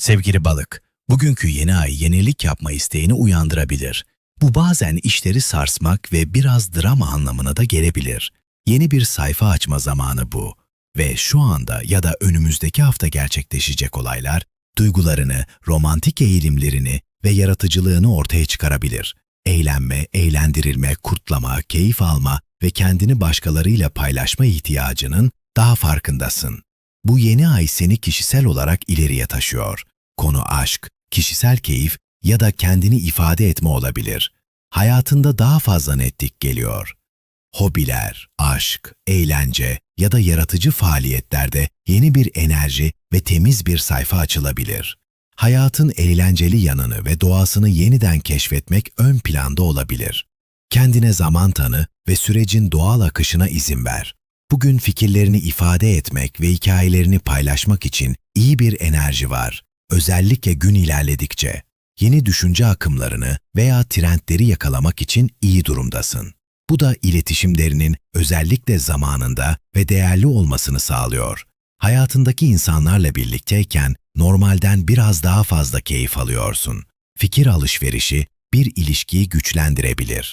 Sevgili balık, bugünkü yeni ay yenilik yapma isteğini uyandırabilir. Bu bazen işleri sarsmak ve biraz drama anlamına da gelebilir. Yeni bir sayfa açma zamanı bu. Ve şu anda ya da önümüzdeki hafta gerçekleşecek olaylar, duygularını, romantik eğilimlerini ve yaratıcılığını ortaya çıkarabilir. Eğlenme, eğlendirilme, kurtlama, keyif alma ve kendini başkalarıyla paylaşma ihtiyacının daha farkındasın. Bu yeni ay seni kişisel olarak ileriye taşıyor. Konu aşk, kişisel keyif ya da kendini ifade etme olabilir. Hayatında daha fazla netlik geliyor. Hobiler, aşk, eğlence ya da yaratıcı faaliyetlerde yeni bir enerji ve temiz bir sayfa açılabilir. Hayatın eğlenceli yanını ve doğasını yeniden keşfetmek ön planda olabilir. Kendine zaman tanı ve sürecin doğal akışına izin ver. Bugün fikirlerini ifade etmek ve hikayelerini paylaşmak için iyi bir enerji var. Özellikle gün ilerledikçe yeni düşünce akımlarını veya trendleri yakalamak için iyi durumdasın. Bu da iletişimlerinin özellikle zamanında ve değerli olmasını sağlıyor. Hayatındaki insanlarla birlikteyken normalden biraz daha fazla keyif alıyorsun. Fikir alışverişi bir ilişkiyi güçlendirebilir.